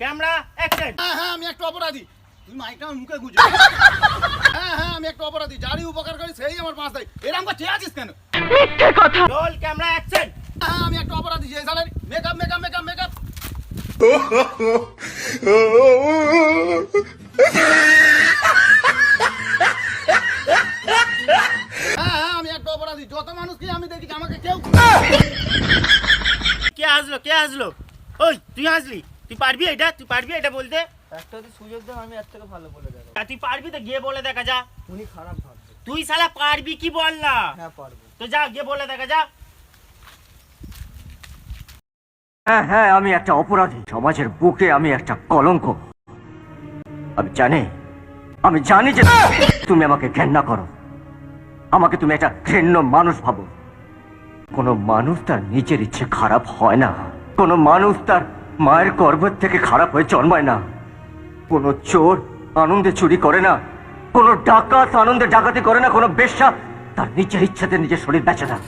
Camera action হ্যাঁ হ্যাঁ আমি একটা অপরাধী। তুই মাইকটা আমার মুখে গুজে হ্যাঁ হ্যাঁ আমি একটা অপরাধী। যারই উপকার করি সেই আমার পাঁচ দেয়। এরকম করে চেয়ে আছিস কেন? রোল ক্যামেরা অ্যাকশন হ্যাঁ আমি একটা অপরাধী যে সালের মেকআপ মেকআপ মেকআপ মেকআপ হ্যাঁ হ্যাঁ আমি একটা অপরাধী। যত মানুষকে আমি দেখি আমাকে কেউ কে আসলো কে আসলো? ওই তুই আসলি? তুই পারবি এটা? তুই পারবি এটা বলতে? একটা যদি সুযোগ দেন আমি এর থেকে ভালো বলে দেবো। তা তুই পারবি তো? গিয়ে বলে দেখা যা। উনি খারাপ ভাববে। তুই শালা পারবি কি বল না? হ্যাঁ পারব। তো যা গিয়ে বলে দেখা যা। হ্যাঁ হ্যাঁ আমি একটা অপরাধী। সমাজের বুকে আমি একটা কলঙ্ক। আমি জানি আমি জানি যে তুমি আমাকে ঘেন্না করো। আমাকে তুমি একটা ঘৃণ্য মানুষ ভাবো। কোনো মানুষ তার নিজের ইচ্ছে খারাপ হয় না। কোনো মানুষ তার মায়ের গর্ভের থেকে খারাপ হয়ে জন্মায় না। কোনো চোর আনন্দে চুরি করে না। কোনো ডাকাত আনন্দে ডাকাতি করে না। কোনো বেশ্যা তার নিজের ইচ্ছাতে নিজের শরীর বেঁচে না।